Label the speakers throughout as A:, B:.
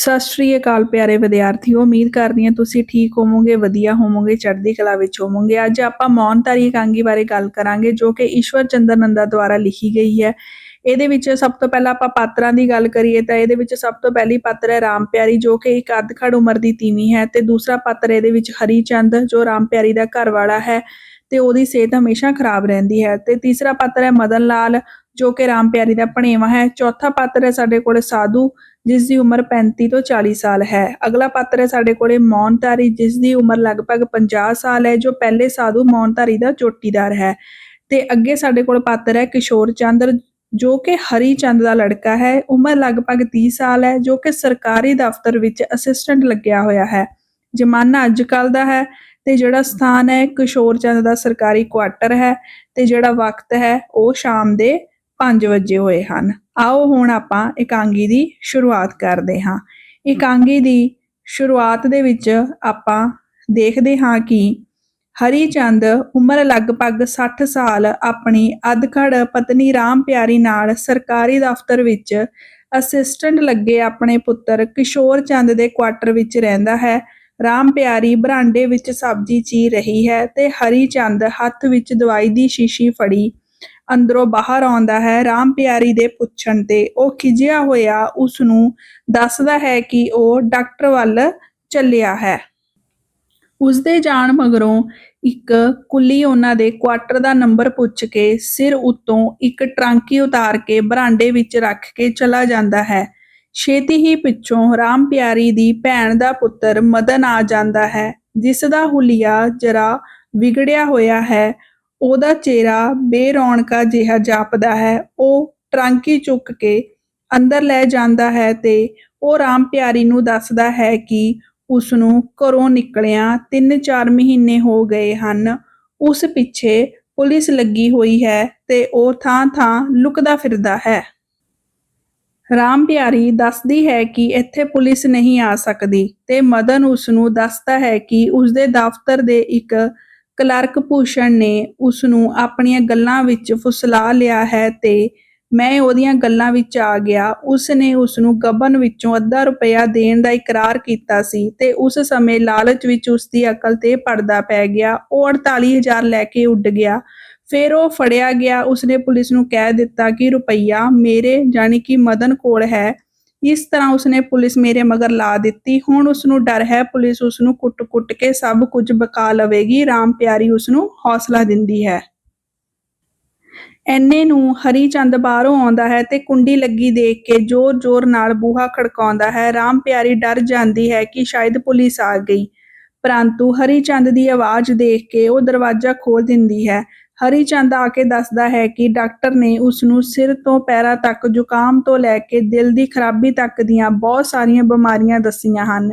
A: ਸਤਿ ਸ਼੍ਰੀ ਅਕਾਲ ਪਿਆਰੇ ਵਿਦਿਆਰਥੀਓ ਉਮੀਦ ਕਰਦੀ ਹਾਂ ਤੁਸੀਂ ਠੀਕ ਹੋਵੋਗੇ, ਵਧੀਆ ਹੋਵੋਗੇ, ਚੜ੍ਹਦੀ ਕਲਾ ਵਿੱਚ ਹੋਵੋਗੇ। ਅੱਜ ਆਪਾਂ ਮੌਨਤਾਰੀ ਇਕਾਂਗੀ ਬਾਰੇ ਗੱਲ ਕਰਾਂਗੇ, ਜੋ ਕਿ ਈਸ਼ਵਰ ਚੰਦਰ ਨੰਦਾ ਦੁਆਰਾ ਲਿਖੀ ਗਈ ਹੈ। ਇਹਦੇ ਵਿੱਚ ਸਭ ਤੋਂ ਪਹਿਲਾਂ ਆਪਾਂ ਪਾਤਰਾਂ ਦੀ ਗੱਲ ਕਰੀਏ ਤਾਂ ਇਹਦੇ ਵਿੱਚ ਸਭ ਤੋਂ ਪਹਿਲੀ ਪਾਤਰ ਹੈ ਰਾਮ ਪਿਆਰੀ, ਜੋ ਕਿ ਇੱਕ ਅਧਖੜ ਉਮਰ ਦੀ ਤੀਵੀਂ ਹੈ। ਤੇ ਦੂਸਰਾ ਪਾਤਰ ਇਹਦੇ ਵਿੱਚ ਹਰੀ ਚੰਦ, ਜੋ ਰਾਮ ਪਿਆਰੀ ਦਾ ਘਰ ਵਾਲਾ ਹੈ ਤੇ ਉਹਦੀ ਸਿਹਤ ਹਮੇਸ਼ਾ ਖਰਾਬ ਰਹਿੰਦੀ ਹੈ। ਤੇ ਤੀਸਰਾ ਪਾਤਰ ਹੈ ਮਦਨ ਲਾਲ, ਜੋ ਕਿ ਰਾਮ ਪਿਆਰੀ ਦਾ ਭਣੇਵਾ ਹੈ। ਚੌਥਾ ਪਾਤਰ ਹੈ ਸਾਡੇ ਕੋਲ ਸਾਧੂ ਜਿਸ ਦੀ ਉਮਰ 35 ਤੋਂ 40 ਸਾਲ ਹੈ। ਅਗਲਾ ਪਾਤਰ ਹੈ ਸਾਡੇ ਕੋਲੇ ਮੌਨਤਾਰੀ ਜਿਸ ਦੀ ਉਮਰ ਲਗਭਗ 50 ਸਾਲ ਹੈ, ਜੋ ਪਹਿਲੇ ਸਾਧੂ ਮੌਨਤਾਰੀ ਦਾ ਚੋਟੀਦਾਰ ਹੈ। ਤੇ ਅੱਗੇ ਸਾਡੇ ਕੋਲ ਪਾਤਰ ਹੈ ਕਿਸ਼ੋਰ ਚੰਦਰ ਜੋ ਕਿ ਹਰੀ ਚੰਦ ਦਾ ਲੜਕਾ ਹੈ। ਉਮਰ ਲਗਭਗ 30 ਸਾਲ ਹੈ, ਜੋ ਕਿ ਸਰਕਾਰੀ ਦਫ਼ਤਰ ਵਿੱਚ ਅਸਿਸਟੈਂਟ ਲੱਗਿਆ ਹੋਇਆ ਹੈ। ਜ਼ਮਾਨਾ ਅੱਜ ਕੱਲ ਦਾ ਹੈ ਤੇ ਜਿਹੜਾ ਸਥਾਨ ਹੈ ਕਿਸ਼ੋਰ ਚੰਦ ਦਾ ਸਰਕਾਰੀ ਕੁਆਟਰ ਹੈ ਤੇ ਜਿਹੜਾ ਵਕਤ ਹੈ ਉਹ ਸ਼ਾਮ ਦੇ 5 ਵਜੇ ਹੋਏ ਹਨ। ਆਓ ਹੁਣ ਆਪਾਂ ਇਕਾਂਗੀ ਦੀ ਸ਼ੁਰੂਆਤ ਕਰਦੇ ਹਾਂ। ਇਕਾਂਗੀ ਦੀ ਸ਼ੁਰੂਆਤ ਦੇ ਵਿੱਚ ਆਪਾਂ ਦੇਖਦੇ ਹਾਂ ਕਿ ਹਰੀ ਚੰਦ ਉਮਰ ਲਗਭਗ 60 ਸਾਲ ਆਪਣੀ ਅਧਖੜ ਪਤਨੀ ਰਾਮ ਪਿਆਰੀ ਨਾਲ ਸਰਕਾਰੀ ਦਫ਼ਤਰ ਵਿੱਚ ਅਸਿਸਟੈਂਟ ਲੱਗੇ ਆਪਣੇ ਪੁੱਤਰ ਕਿਸ਼ੋਰ ਚੰਦ ਦੇ ਕੁਆਟਰ ਵਿੱਚ ਰਹਿੰਦਾ ਹੈ। ਰਾਮ ਪਿਆਰੀ ਬਰਾਂਡੇ ਵਿੱਚ ਸਬਜ਼ੀ ਚੀ ਰਹੀ ਹੈ ਤੇ ਹਰੀ ਚੰਦ ਹੱਥ ਵਿੱਚ ਦਵਾਈ ਦੀ ਸ਼ੀਸ਼ੀ ਫੜੀ। ਅੰਦਰੋਂ ਬਾਹਰ ਆਉਂਦਾ ਹੈ, ਰਾਮ ਪਿਆਰੀ ਦੇ ਪੁੱਛਣ ਤੇ। ਉਹ ਖਿਜਿਆ ਹੋਇਆ ਉਸ ਨੂੰ ਦੱਸਦਾ ਹੈ ਕਿ ਉਹ ਡਾਕਟਰ ਵੱਲ ਚੱਲਿਆ ਹੈ। ਉਸ ਦੇ ਜਾਣ ਮਗਰੋਂ ਇੱਕ ਕੁੱਲੀ ਉਹਨਾਂ ਦੇ ਕੁਆਟਰ ਦਾ ਨੰਬਰ ਪੁੱਛ ਕੇ ਸਿਰ ਉੱਤੋਂ ਇੱਕ ਟਰਾਂਕੀ ਉਤਾਰ ਕੇ ਬਰਾਂਡੇ ਵਿੱਚ ਰੱਖ ਕੇ ਚਲਾ ਜਾਂਦਾ ਹੈ। ਛੇਤੀ ਹੀ ਪਿੱਛੋਂ ਰਾਮ ਪਿਆਰੀ ਦੀ ਭੈਣ ਦਾ ਪੁੱਤਰ ਮਦਨ ਆ ਜਾਂਦਾ ਹੈ, ਜਿਸ ਦਾ ਹੁਲੀਆ ਜਰਾ ਵਿਗੜਿਆ ਹੋਇਆ ਹੈ। ਉਹਦਾ ਚਿਹਰਾ ਬੇਰੌਣਕਾ ਜਿਹਾ ਜਾਪਦਾ ਹੈ। ਉਹ ਟਰਾਂਕੀ ਚੁੱਕ ਕੇ ਅੰਦਰ ਲੈ ਜਾਂਦਾ ਹੈ ਤੇ ਉਹ ਰਾਮ ਪਿਆਰੀ ਨੂੰ ਦੱਸਦਾ ਹੈ ਕਿ ਉਸ ਨੂੰ ਘਰੋਂ ਨਿਕਲਿਆਂ 3-4 ਮਹੀਨੇ ਹੋ ਗਏ ਹਨ। ਉਸ ਪਿੱਛੇ ਪੁਲਿਸ ਲੱਗੀ ਹੋਈ ਹੈ ਤੇ ਉਹ ਥਾਂ-ਥਾਂ ਲੁਕਦਾ ਫਿਰਦਾ ਹੈ। ਰਾਮ ਪਿਆਰੀ ਦੱਸਦੀ ਹੈ ਕਿ ਇੱਥੇ ਪੁਲਿਸ ਨਹੀਂ ਆ ਸਕਦੀ ਤੇ ਮਦਨ ਉਸ ਨੂੰ ਦੱਸਦਾ ਹੈ ਕਿ ਉਸ ਦੇ ਦਫ਼ਤਰ ਦੇ ਇੱਕ ਕਲਰਕ ਭੂਸ਼ਣ ਨੇ ਉਸ ਨੂੰ ਆਪਣੀਆਂ ਗੱਲਾਂ ਵਿੱਚ ਫੁਸਲਾ ਲਿਆ ਹੈ ਤੇ ਮੈਂ ਉਹਦੀਆਂ ਗੱਲਾਂ ਵਿੱਚ ਆ ਗਿਆ। ਉਸ ਨੇ ਉਸ ਨੂੰ ਗਬਨ ਵਿੱਚੋਂ ਅੱਧਾ ਰੁਪਇਆ ਦੇਣ ਦਾ ਇਕਰਾਰ ਕੀਤਾ ਸੀ ਤੇ ਉਸ ਸਮੇਂ ਲਾਲਚ ਵਿੱਚ ਉਸ ਦੀ ਅਕਲ ਤੇ ਪਰਦਾ ਪੈ ਗਿਆ। ਉਹ 48000 ਲੈ ਕੇ ਉੱਡ ਗਿਆ। ਫਿਰ ਉਹ ਫੜਿਆ ਗਿਆ। ਉਸਨੇ ਪੁਲਿਸ ਨੂੰ ਕਹਿ ਦਿੱਤਾ ਕਿ ਰੁਪਈਆ ਮੇਰੇ ਜਾਨੀ ਕਿ ਮਦਨ ਕੋਲ ਹੈ। ਇਸ ਤਰ੍ਹਾਂ ਉਸਨੇ ਪੁਲਿਸ ਮੇਰੇ ਮਗਰ ਲਾ ਦਿੱਤੀ। ਹੁਣ ਉਸ ਨੂੰ ਡਰ ਹੈ, ਪੁਲਿਸ ਉਸ ਨੂੰ ਕੁੱਟ-ਕੁੱਟ ਕੇ ਸਭ ਕੁਝ ਬਕਾ ਲਵੇਗੀ। ਰਾਮ ਪਿਆਰੀ ਉਸ ਨੂੰ ਹੌਸਲਾ ਦਿੰਦੀ ਹੈ। ਐਨੇ ਨੂੰ ਹਰੀ ਚੰਦ ਬਾਹਰੋਂ ਆਉਂਦਾ ਹੈ ਤੇ ਕੁੰਡੀ ਲੱਗੀ ਦੇਖ ਕੇ ਜ਼ੋਰ-ਜ਼ੋਰ ਨਾਲ ਬੂਹਾ ਖੜਕਾਉਂਦਾ ਹੈ। ਰਾਮ ਪਿਆਰੀ ਡਰ ਜਾਂਦੀ ਹੈ ਕਿ ਸ਼ਾਇਦ ਪੁਲਿਸ ਆ ਗਈ। ਪਰੰਤੂ ਹਰੀ ਚੰਦ ਦੀ ਆਵਾਜ਼ ਦੇਖ ਕੇ ਉਹ ਦਰਵਾਜ਼ਾ ਖੋਲ ਦਿੰਦੀ ਹੈ। ਹਰੀ ਚੰਦ ਆ ਕੇ ਦੱਸਦਾ ਹੈ ਕਿ ਡਾਕਟਰ ਨੇ ਉਸ ਨੂੰ ਸਿਰ ਤੋਂ ਪੈਰਾਂ ਤੱਕ, ਜ਼ੁਕਾਮ ਤੋਂ ਲੈ ਕੇ ਦਿਲ ਦੀ ਖਰਾਬੀ ਤੱਕ ਦੀਆਂ ਬਹੁਤ ਸਾਰੀਆਂ ਬਿਮਾਰੀਆਂ ਦੱਸੀਆਂ ਹਨ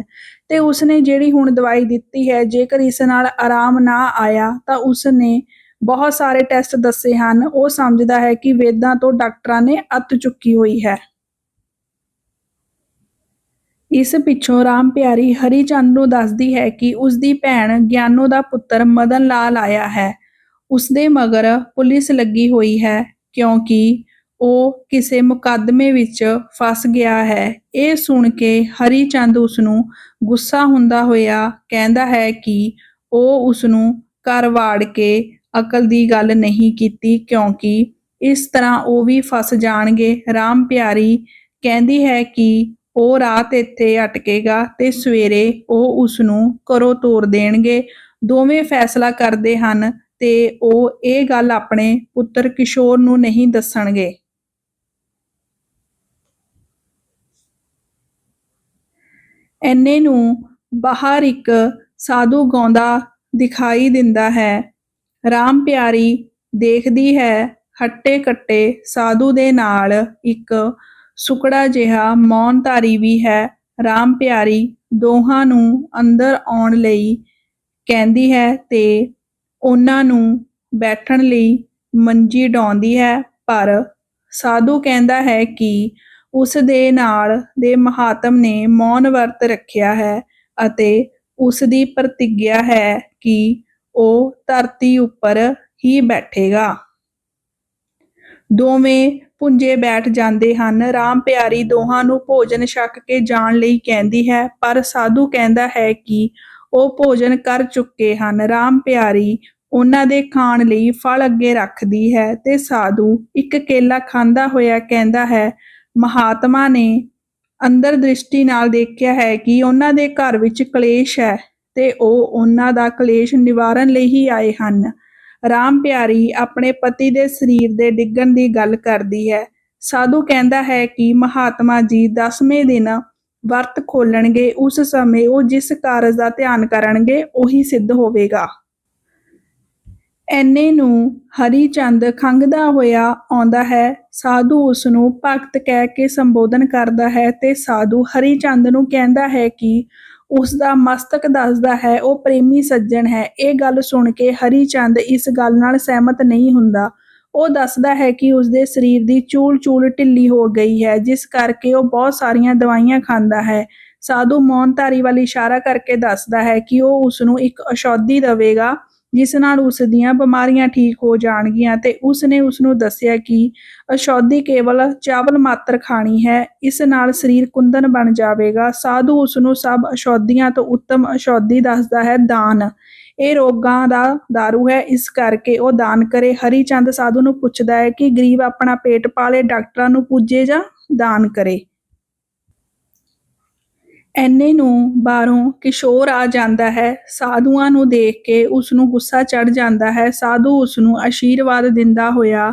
A: ਤੇ ਉਸ ਨੇ ਜਿਹੜੀ ਹੁਣ ਦਵਾਈ ਦਿੱਤੀ ਹੈ, ਜੇਕਰ ਇਸ ਨਾਲ ਆਰਾਮ ਨਾ ਆਇਆ ਤਾਂ ਉਸ ਨੇ ਬਹੁਤ ਸਾਰੇ ਟੈਸਟ ਦੱਸੇ ਹਨ। ਉਹ ਸਮਝਦਾ ਹੈ ਕਿ ਵੇਦਾਂ ਤੋਂ ਡਾਕਟਰਾਂ ਨੇ ਅੱਤ ਚੁੱਕੀ ਹੋਈ ਹੈ। ਇਸ ਪਿੱਛੋਂ ਰਾਮ ਪਿਆਰੀ ਹਰੀ ਚੰਦ ਨੂੰ ਦੱਸਦੀ ਹੈ ਕਿ ਉਸ ਦੀ ਭੈਣ ਗਿਆਨੋ ਦਾ ਪੁੱਤਰ ਮਦਨ ਲਾਲ ਆਇਆ ਹੈ। ਉਸ ਦੇ ਮਗਰ ਪੁਲਿਸ ਲੱਗੀ ਹੋਈ ਹੈ, ਕਿਉਂਕਿ ਉਹ ਕਿਸੇ ਮੁਕੱਦਮੇ ਵਿੱਚ ਫਸ ਗਿਆ ਹੈ। ਇਹ ਸੁਣ ਕੇ ਹਰੀ ਚੰਦ ਉਸ ਨੂੰ ਗੁੱਸਾ ਹੁੰਦਾ ਹੋਇਆ ਕਹਿੰਦਾ ਹੈ ਕਿ ਉਹ ਉਸ ਨੂੰ ਘਰ ਵਾੜ ਕੇ ਅਕਲ ਦੀ ਗੱਲ ਨਹੀਂ ਕੀਤੀ, ਕਿਉਂਕਿ ਇਸ ਤਰ੍ਹਾਂ ਉਹ ਵੀ ਫਸ ਜਾਣਗੇ। ਰਾਮ ਪਿਆਰੀ ਕਹਿੰਦੀ ਹੈ ਕਿ ਉਹ ਰਾਤ ਇੱਥੇ ਅਟਕੇਗਾ ਤੇ ਸਵੇਰੇ ਉਹ ਉਸ ਨੂੰ ਘਰੋਂ ਤੋਰ ਦੇਣਗੇ। ਦੋਵੇਂ ਫੈਸਲਾ ਕਰਦੇ ਹਨ ਤੇ ਉਹ ਇਹ ਗੱਲ ਆਪਣੇ ਪੁੱਤਰ ਕਿਸ਼ੋਰ ਨੂੰ ਨਹੀਂ ਦੱਸਣਗੇ। ਐਨੇ ਨੂੰ ਬਾਹਰ ਇੱਕ ਸਾਧੂ ਗਾਉਂਦਾ ਦਿਖਾਈ ਦਿੰਦਾ ਹੈ। ਰਾਮ ਪਿਆਰੀ ਦੇਖਦੀ ਹੈ ਹੱਟੇ ਕੱਟੇ ਸਾਧੂ ਦੇ ਨਾਲ ਇੱਕ ਸੁਕੜਾ ਜਿਹਾ ਮੌਨਧਾਰੀ ਵੀ ਹੈ। ਰਾਮ ਪਿਆਰੀ ਦੋਹਾਂ ਨੂੰ ਅੰਦਰ ਆਉਣ ਲਈ ਕਹਿੰਦੀ ਹੈ ਤੇ ਉਹਨਾਂ ਨੂੰ ਬੈਠਣ ਲਈ ਮੰਜੀ ਡਾਉਂਦੀ ਹੈ, ਪਰ ਸਾਧੂ ਕਹਿੰਦਾ ਹੈ ਕਿ ਉਸ ਦੇ ਨਾਲ ਦੇ ਮਹਾਤਮ ਨੇ ਮੌਨ ਵਰਤ ਰੱਖਿਆ ਹੈ ਅਤੇ ਉਸ ਦੀ ਪ੍ਰਤੀਗਿਆ ਹੈ ਕਿ ਉਹ ਧਰਤੀ ਉੱਪਰ ਹੀ ਬੈਠੇਗਾ। ਦੋਵੇਂ ਪੁੰਜੇ ਬੈਠ ਜਾਂਦੇ ਹਨ। ਰਾਮ ਪਿਆਰੀ ਦੋਹਾਂ ਨੂੰ ਭੋਜਨ ਛਕ ਕੇ ਜਾਣ ਲਈ ਕਹਿੰਦੀ ਹੈ, ਪਰ ਸਾਧੂ ਕਹਿੰਦਾ ਹੈ ਕਿ ਉਹ ਭੋਜਨ ਕਰ ਚੁੱਕੇ ਹਨ। ਰਾਮ ਪਿਆਰੀ ਉਹਨਾਂ ਦੇ ਖਾਣ ਲਈ ਫਲ ਅੱਗੇ ਰੱਖਦੀ ਹੈ ਤੇ ਸਾਧੂ ਇੱਕ ਕੇਲਾ ਖਾਂਦਾ ਹੋਇਆ ਕਹਿੰਦਾ ਹੈ, ਮਹਾਤਮਾ ਨੇ ਅੰਦਰ ਦ੍ਰਿਸ਼ਟੀ ਨਾਲ ਦੇਖਿਆ ਹੈ ਕਿ ਉਹਨਾਂ ਦੇ ਘਰ ਵਿੱਚ ਕਲੇਸ਼ ਹੈ ਤੇ ਉਹ ਉਹਨਾਂ ਦਾ ਕਲੇਸ਼ ਨਿਵਾਰਨ ਲਈ ਹੀ ਆਏ ਹਨ। ਰਾਮ ਪਿਆਰੀ ਆਪਣੇ ਪਤੀ ਦੇ ਸਰੀਰ ਦੇ ਡਿੱਗਣ ਦੀ ਗੱਲ ਕਰਦੀ ਹੈ। ਸਾਧੂ ਕਹਿੰਦਾ ਹੈ ਕਿ ਮਹਾਤਮਾ ਜੀ 10ਵੇਂ ਦਿਨ ਵਰਤ ਖੋਲਣਗੇ, ਉਸ ਸਮੇਂ ਉਹ ਜਿਸ ਕਾਰਜ ਦਾ ਧਿਆਨ ਕਰਨਗੇ, ਉਹੀ ਸਿੱਧ ਹੋਵੇਗਾ। ਐਨੇ ਨੂੰ ਹਰੀ ਚੰਦ ਖੰਘਦਾ ਹੋਇਆ ਆਉਂਦਾ ਹੈ। ਸਾਧੂ ਉਸ ਨੂੰ ਭਗਤ ਕਹਿ ਕੇ ਸੰਬੋਧਨ ਕਰਦਾ ਹੈ ਤੇ ਸਾਧੂ ਹਰੀ ਚੰਦ ਨੂੰ ਕਹਿੰਦਾ ਹੈ ਕਿ ਉਸ ਦਾ ਮਸਤਕ ਦੱਸਦਾ ਹੈ, ਉਹ ਪ੍ਰੇਮੀ ਸੱਜਣ ਹੈ। ਇਹ ਗੱਲ ਸੁਣ ਕੇ ਹਰੀ ਚੰਦ ਇਸ ਗੱਲ ਨਾਲ ਸਹਿਮਤ ਨਹੀਂ ਹੁੰਦਾ। ਉਹ ਦੱਸਦਾ ਹੈ ਕਿ ਉਸ ਦੇ ਸਰੀਰ ਦੀ ਚੂਲ-ਚੂਲ ਢਿੱਲੀ ਹੋ ਗਈ ਹੈ, ਜਿਸ ਕਰਕੇ ਉਹ ਬਹੁਤ ਸਾਰੀਆਂ ਦਵਾਈਆਂ ਖਾਂਦਾ ਹੈ। ਸਾਧੂ ਮੌਨਧਾਰੀ ਵੱਲ ਇਸ਼ਾਰਾ ਕਰਕੇ ਦੱਸਦਾ ਹੈ ਕਿ ਉਹ ਉਸ ਨੂੰ ਇੱਕ ਔਸ਼ਧੀ ਦੇਵੇਗਾ। ਜਿਸ ਨਾਲ ਉਸ ਦੀਆਂ ਬਿਮਾਰੀਆਂ ਠੀਕ ਹੋ ਜਾਣਗੀਆਂ ਤੇ ਉਸ ਨੇ ਉਸ ਨੂੰ ਦੱਸਿਆ ਕਿ ਔਸ਼ਧੀ ਕੇਵਲ ਚਾਵਲ ਮਾਤਰ ਖਾਣੀ ਹੈ, ਇਸ ਨਾਲ ਸਰੀਰ ਕੁੰਦਨ ਬਣ ਜਾਵੇਗਾ। ਸਾਧੂ ਉਸ ਨੂੰ ਸਭ ਔਸ਼ਧੀਆਂ ਤੋਂ ਉੱਤਮ ਔਸ਼ਧੀ ਦੱਸਦਾ ਹੈ, ਦਾਨ। ਇਹ ਰੋਗਾਂ ਦਾ दारू ਹੈ, ਇਸ ਕਰਕੇ ਉਹ ਦਾਨ ਕਰੇ। ਹਰੀ ਚੰਦ ਸਾਧੂ ਨੂੰ ਪੁੱਛਦਾ ਹੈ ਕਿ ਗਰੀਬ ਆਪਣਾ ਪੇਟ ਪਾਲੇ, ਡਾਕਟਰਾਂ ਨੂੰ ਪੂਜੇ ਜਾਂ ਦਾਨ ਕਰੇ। ਐਨੇ ਨੂੰ ਬਾਹਰੋਂ ਕਿਸ਼ੋਰ ਆ ਜਾਂਦਾ ਹੈ, ਸਾਧੂਆਂ ਨੂੰ ਦੇਖ ਕੇ ਉਸਨੂੰ ਗੁੱਸਾ ਚੜ੍ਹ ਜਾਂਦਾ ਹੈ। ਸਾਧੂ ਉਸਨੂੰ ਆਸ਼ੀਰਵਾਦ ਦਿੰਦਾ ਹੋਇਆ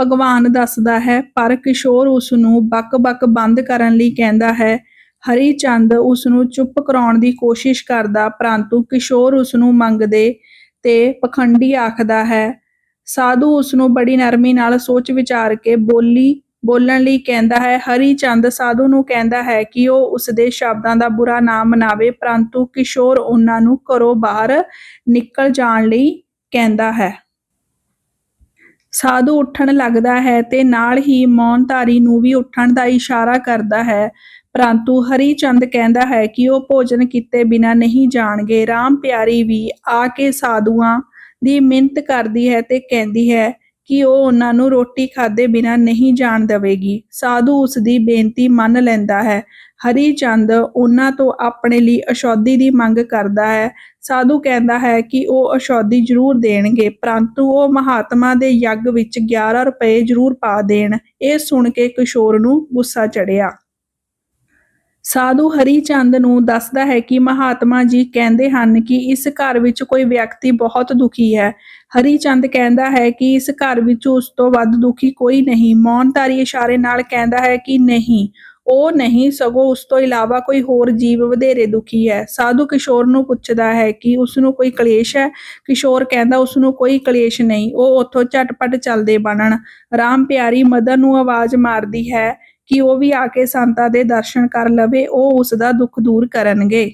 A: ਭਗਵਾਨ ਦੱਸਦਾ ਹੈ, ਪਰ ਕਿਸ਼ੋਰ ਉਸਨੂੰ ਬਕ-ਬਕ ਬੰਦ ਕਰਨ ਲਈ ਕਹਿੰਦਾ ਹੈ। ਹਰੀ ਚੰਦ ਉਸਨੂੰ ਚੁੱਪ ਕਰਾਉਣ ਦੀ ਕੋਸ਼ਿਸ਼ ਕਰਦਾ, ਪਰੰਤੂ ਕਿਸ਼ੋਰ ਉਸਨੂੰ ਮੰਗਦੇ ਤੇ ਪਖੰਡੀ ਆਖਦਾ ਹੈ। ਸਾਧੂ ਉਸਨੂੰ ਬੜੀ ਨਰਮੀ ਨਾਲ ਸੋਚ ਵਿਚਾਰ ਕੇ ਬੋਲੀ ਬੋਲਣ ਲਈ ਕਹਿੰਦਾ ਹੈ, ਹਰੀ ਚੰਦ ਸਾਧੂ ਨੂੰ ਕਹਿੰਦਾ ਹੈ ਕਿ ਉਹ ਉਸ ਦੇ ਸ਼ਬਦਾਂ ਦਾ ਬੁਰਾ ਨਾ ਮਨਾਵੇ, ਪਰੰਤੂ ਕਿਸ਼ੋਰ ਉਹਨਾਂ ਨੂੰ ਘਰੋਂ ਬਾਹਰ ਨਿਕਲ ਜਾਣ ਲਈ ਕਹਿੰਦਾ ਹੈ। ਸਾਧੂ ਉੱਠਣ ਲੱਗਦਾ ਹੈ ਤੇ ਨਾਲ ਹੀ ਮੌਨਧਾਰੀ ਨੂੰ ਵੀ ਉੱਠਣ ਦਾ ਇਸ਼ਾਰਾ ਕਰਦਾ ਹੈ, ਪਰੰਤੂ ਹਰੀ ਚੰਦ ਕਹਿੰਦਾ ਹੈ ਕਿ ਉਹ ਭੋਜਨ ਕੀਤੇ ਬਿਨਾ ਨਹੀਂ ਜਾਣਗੇ। ਰਾਮ ਪਿਆਰੀ ਵੀ ਆ ਕੇ ਸਾਧੂਆਂ ਦੀ ਮਿੰਤ ਕਰਦੀ ਹੈ ਤੇ ਕਹਿੰਦੀ ਹੈ ਕਿ ਉਹ ਉਹਨਾਂ ਨੂੰ ਰੋਟੀ ਖਾਦੇ ਬਿਨਾਂ ਨਹੀਂ ਜਾਣ ਦੇਵੇਗੀ। ਸਾਧੂ ਉਸ ਦੀ ਬੇਨਤੀ ਮੰਨ ਲੈਂਦਾ ਹੈ। ਹਰੀ ਚੰਦ ਉਹਨਾਂ ਤੋਂ ਆਪਣੇ ਲਈ ਔਸ਼ਧੀ ਦੀ ਮੰਗ ਕਰਦਾ ਹੈ। ਸਾਧੂ ਕਹਿੰਦਾ ਹੈ ਕਿ ਉਹ ਔਸ਼ਧੀ ਜ਼ਰੂਰ ਦੇਣਗੇ, ਪਰੰਤੂ ਉਹ ਮਹਾਤਮਾ ਦੇ ਯੱਗ ਵਿੱਚ 11 ਰੁਪਏ ਜ਼ਰੂਰ ਪਾ ਦੇਣ। ਇਹ ਸੁਣ ਕੇ ਕਿਸ਼ੋਰ ਨੂੰ ਗੁੱਸਾ ਚੜਿਆ ਸਾਧੂ ਹਰੀ ਚੰਦ ਨੂੰ ਦੱਸਦਾ ਹੈ ਕਿ ਮਹਾਤਮਾ ਜੀ ਕਹਿੰਦੇ ਹਨ ਕਿ ਇਸ ਘਰ ਵਿੱਚ ਕੋਈ ਵਿਅਕਤੀ ਬਹੁਤ ਦੁਖੀ ਹੈ। ਹਰੀ ਚੰਦ ਕਹਿੰਦਾ ਹੈ ਕਿ ਇਸ ਘਰ ਵਿੱਚ ਉਸ ਤੋਂ ਵੱਧ ਦੁਖੀ ਕੋਈ ਨਹੀਂ। ਮੌਨਧਾਰੀ ਇਸ਼ਾਰੇ ਨਾਲ ਕਹਿੰਦਾ ਹੈ ਕਿ ਨਹੀਂ, ਉਹ ਨਹੀਂ, ਸਗੋਂ ਉਸ ਤੋਂ ਇਲਾਵਾ ਕੋਈ ਹੋਰ ਜੀਵ ਵਧੇਰੇ ਦੁਖੀ ਹੈ। ਸਾਧੂ ਕਿਸ਼ੋਰ ਨੂੰ ਪੁੱਛਦਾ ਹੈ ਕਿ ਉਸ ਨੂੰ ਕੋਈ ਕਲੇਸ਼ ਹੈ? ਕਿਸ਼ੋਰ ਕਹਿੰਦਾ, ਉਸ ਨੂੰ ਕੋਈ ਕਲੇਸ਼ ਨਹੀਂ, ਉਹ ਉੱਥੋਂ ਝਟਪਟ ਚੱਲਦੇ ਬਣਨ। ਰਾਮ ਪਿਆਰੀ, ਮਦਰ ਨੂੰ ਆਵਾਜ਼ ਮਾਰਦੀ ਹੈ ਕਿ ਉਹ ਵੀ ਆ ਕੇ ਸੰਤਾਂ ਦੇ ਦਰਸ਼ਨ ਕਰ ਲਵੇ, ਉਹ ਉਸ ਦਾ ਦੁੱਖ ਦੂਰ ਕਰਨਗੇ।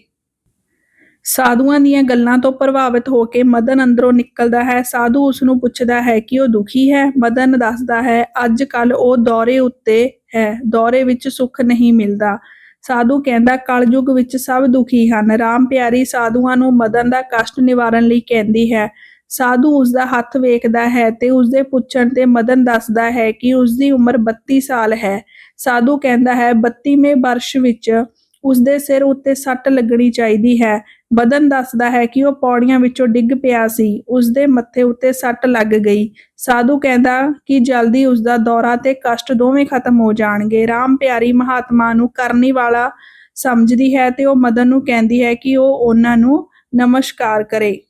A: ਸਾਧੂਆਂ ਦੀਆਂ ਗੱਲਾਂ ਤੋਂ ਪ੍ਰਭਾਵਿਤ ਹੋ ਕੇ ਮਦਨ ਅੰਦਰੋਂ ਨਿਕਲਦਾ ਹੈ। ਸਾਧੂ ਉਸ ਨੂੰ ਪੁੱਛਦਾ ਹੈ ਕਿ ਉਹ ਦੁਖੀ ਹੈ। ਮਦਨ ਦੱਸਦਾ ਹੈ ਅੱਜ ਕੱਲ ਉਹ ਦੌਰੇ ਉੱਤੇ ਹੈ, ਦੌਰੇ ਵਿੱਚ ਸੁੱਖ ਨਹੀਂ ਮਿਲਦਾ। ਸਾਧੂ ਕਹਿੰਦਾ, ਕਲਯੁਗ ਵਿੱਚ ਸਭ ਦੁਖੀ ਹਨ। ਰਾਮ ਪਿਆਰੀ ਸਾਧੂਆਂ ਨੂੰ ਮਦਨ ਦਾ ਕਸ਼ਟ ਨਿਵਾਰਨ ਲਈ ਕਹਿੰਦੀ ਹੈ। ਸਾਧੂ ਉਸ ਦਾ ਹੱਥ ਵੇਖਦਾ ਹੈ ਤੇ ਉਸ ਦੇ ਪੁੱਛਣ ਤੇ ਮਦਨ ਦੱਸਦਾ ਹੈ ਕਿ ਉਸ ਦੀ ਉਮਰ 32 ਸਾਲ ਹੈ। ਸਾਧੂ ਕਹਿੰਦਾ ਹੈ 32ਵੇਂ ਵਰਸ਼ ਵਿੱਚ ਉਸ ਦੇ ਸਿਰ ਉੱਤੇ ਸੱਟ ਲੱਗਣੀ ਚਾਹੀਦੀ ਹੈ। ਬਦਨ ਦੱਸਦਾ ਹੈ ਕਿ ਉਹ ਪੌੜੀਆਂ ਵਿੱਚੋਂ ਡਿੱਗ ਪਿਆ ਸੀ ਉਸ ਦੇ ਮੱਥੇ ਉੱਤੇ ਸੱਟ ਲੱਗ ਗਈ। ਸਾਧੂ ਕਹਿੰਦਾ ਕਿ ਜਲਦੀ ਉਸ ਦਾ ਦੌਰਾ ਤੇ ਕਸ਼ਟ ਦੋਵੇਂ ਖਤਮ ਹੋ ਜਾਣਗੇ। ਰਾਮ ਪਿਆਰੀ ਮਹਾਤਮਾ ਨੂੰ ਕਰਨੀ ਵਾਲਾ ਸਮਝਦੀ ਹੈ ਤੇ ਉਹ ਮਦਨ ਨੂੰ ਕਹਿੰਦੀ ਹੈ ਕਿ ਉਹ ਉਹਨਾਂ ਨੂੰ ਨਮਸਕਾਰ ਕਰੇ।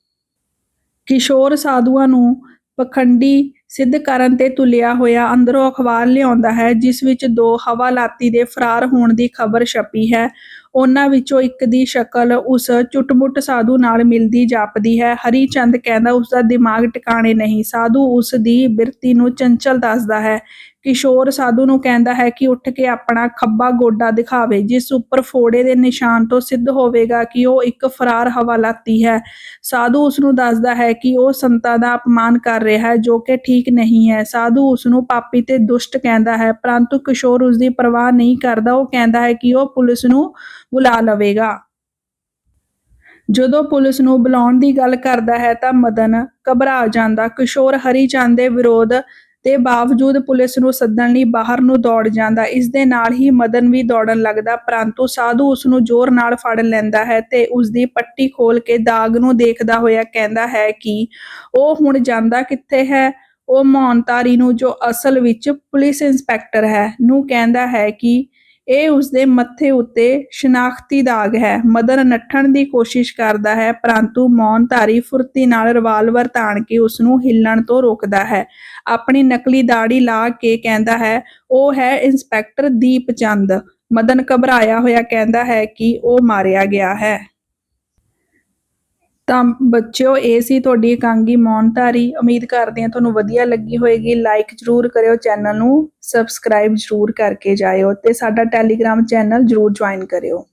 A: ਕਿਸ਼ੋਰ ਸਾਧੂਆਂ ਨੂੰ ਪਖੰਡੀ ਸਿੱਧ ਕਰਨ ਤੇ ਤੁਲਿਆ ਹੋਇਆ ਅੰਦਰੋਂ ਅਖਬਾਰ ਲਿਆਉਂਦਾ ਹੈ, ਜਿਸ ਵਿੱਚ ਦੋ ਹਵਾਲਾਤੀ ਦੇ ਫਰਾਰ ਹੋਣ ਦੀ ਖਬਰ ਛਪੀ ਹੈ। ਉਹਨਾਂ ਵਿੱਚੋਂ ਇੱਕ ਦੀ ਸ਼ਕਲ ਉਸ ਚੁੱਟਮੁੱਟ ਸਾਧੂ ਨਾਲ ਮਿਲਦੀ ਜਾਪਦੀ ਹੈ। ਹਰੀ ਚੰਦ ਕਹਿੰਦਾ, ਉਸ ਦਾ ਦਿਮਾਗ ਟਿਕਾਣੇ ਨਹੀਂ। ਸਾਧੂ ਉਸ ਦੀ ਬਿਰਤੀ ਨੂੰ ਚੰਚਲ ਦੱਸਦਾ ਹੈ। ਕਿਸ਼ੋਰ ਸਾਧੂ ਨੂੰ ਕਹਿੰਦਾ ਹੈ ਕਿ ਉੱਠ ਕੇ ਆਪਣਾ ਖੱਬਾ ਗੋਡਾ ਦਿਖਾਵੇ। ਜਿਸ ਉੱਪਰ ਫੋੜੇ ਦੇ ਨਿਸ਼ਾਨ ਤੋਂ ਸਿੱਧ ਹੋਵੇਗਾ ਕਿ ਉਹ ਇੱਕ ਫਰਾਰ ਹਵਾਲਾਤੀ ਹੈ। ਸਾਧੂ ਉਸ ਨੂੰ ਦੱਸਦਾ ਹੈ ਕਿ ਉਹ ਸੰਤਾਂ ਦਾ ਅਪਮਾਨ ਕਰ ਰਿਹਾ ਹੈ, ਜੋ ਕਿ ਠੀਕ ਨਹੀਂ ਹੈ। ਸਾਧੂ ਉਸ ਨੂੰ ਪਾਪੀ ਤੇ ਦੁਸ਼ਟ ਕਹਿੰਦਾ ਹੈ, ਪਰੰਤੂ ਕਿਸ਼ੋਰ ਉਸ ਦੀ ਪਰਵਾਹ ਨਹੀਂ ਕਰਦਾ। ਉਹ ਕਹਿੰਦਾ ਹੈ ਕਿ ਉਹ ਪੁਲਿਸ ਨੂੰ ਬੁਲਾ ਲਵੇਗਾ। ਜਦੋਂ ਪੁਲਿਸ ਨੂੰ ਬੁਲਾਉਣ ਦੀ ਗੱਲ ਕਰਦਾ ਹੈ ਤਾਂ ਮਦਨ ਘਬਰਾ ਜਾਂਦਾ। ਕਿਸ਼ੋਰ ਹਰੀ ਚੰਦ ਦੇ ਵਿਰੋਧ ਤੇ ਬਾਵਜੂਦ ਪੁਲਿਸ ਨੂੰ ਸੱਦਣ ਲਈ ਬਾਹਰ ਨੂੰ ਦੌੜ ਜਾਂਦਾ। ਇਸ ਦੇ ਨਾਲ ਹੀ ਮਦਨ ਵੀ ਦੌੜਨ ਲੱਗਦਾ, ਪਰੰਤੂ ਸਾਧੂ ਉਸ ਨੂੰ ਜ਼ੋਰ ਨਾਲ ਫੜ ਲੈਂਦਾ ਹੈ ਤੇ ਉਸ ਦੀ ਪੱਟੀ ਖੋਲ ਕੇ ਦਾਗ ਨੂੰ ਦੇਖਦਾ ਹੋਇਆ ਕਹਿੰਦਾ ਹੈ ਕਿ ਉਹ ਹੁਣ ਜਾਂਦਾ ਕਿੱਥੇ ਹੈ? ਉਹ ਮੌਨਤਾਰੀ ਨੂੰ ਜੋ ਅਸਲ ਵਿੱਚ ਪੁਲਿਸ ਇੰਸਪੈਕਟਰ ਹੈ, ਨੂੰ ਕਹਿੰਦਾ ਹੈ ਕਿ ਇਹ ਉਸਦੇ ਮੱਥੇ ਉੱਤੇ ਸ਼ਨਾਖਤੀ ਦਾਗ ਹੈ। ਮਦਨ ਨੱਠਣ ਦੀ ਕੋਸ਼ਿਸ਼ ਕਰਦਾ ਹੈ, ਪਰੰਤੂ ਮੌਨਧਾਰੀ ਫੁਰਤੀ ਨਾਲ ਰਿਵਾਲਵਰ ਤਾਣ ਕੇ ਉਸ ਨੂੰ ਹਿੱਲਣ ਤੋਂ ਰੋਕਦਾ ਹੈ। ਆਪਣੀ ਨਕਲੀ ਦਾੜੀ ਲਾ ਕੇ ਕਹਿੰਦਾ ਹੈ, ਉਹ ਹੈ ਇੰਸਪੈਕਟਰ ਦੀਪ ਚੰਦ। ਮਦਨ ਘਬਰਾਇਆ ਹੋਇਆ ਕਹਿੰਦਾ ਹੈ ਕਿ ਉਹ ਮਾਰਿਆ ਗਿਆ ਹੈ। ਤਾਂ ਬੱਚਿਓ, ਇਹ ਸੀ ਤੁਹਾਡੀ ਇਕਾਂਗੀ ਮੌਨਧਾਰੀ ਉਮੀਦ ਕਰਦੇ ਹਾਂ ਤੁਹਾਨੂੰ ਵਧੀਆ ਲੱਗੀ ਹੋਏਗੀ। ਲਾਈਕ ਜਰੂਰ ਕਰਿਓ ਚੈਨਲ ਨੂੰ। ਸਬਸਕ੍ਰਾਈਬ ਜਰੂਰ ਕਰਕੇ ਜਾਇਓ ਤੇ ਸਾਡਾ ਟੈਲੀਗ੍ਰਾਮ ਚੈਨਲ ਜਰੂਰ ਜੁਆਇਨ ਕਰਿਓ।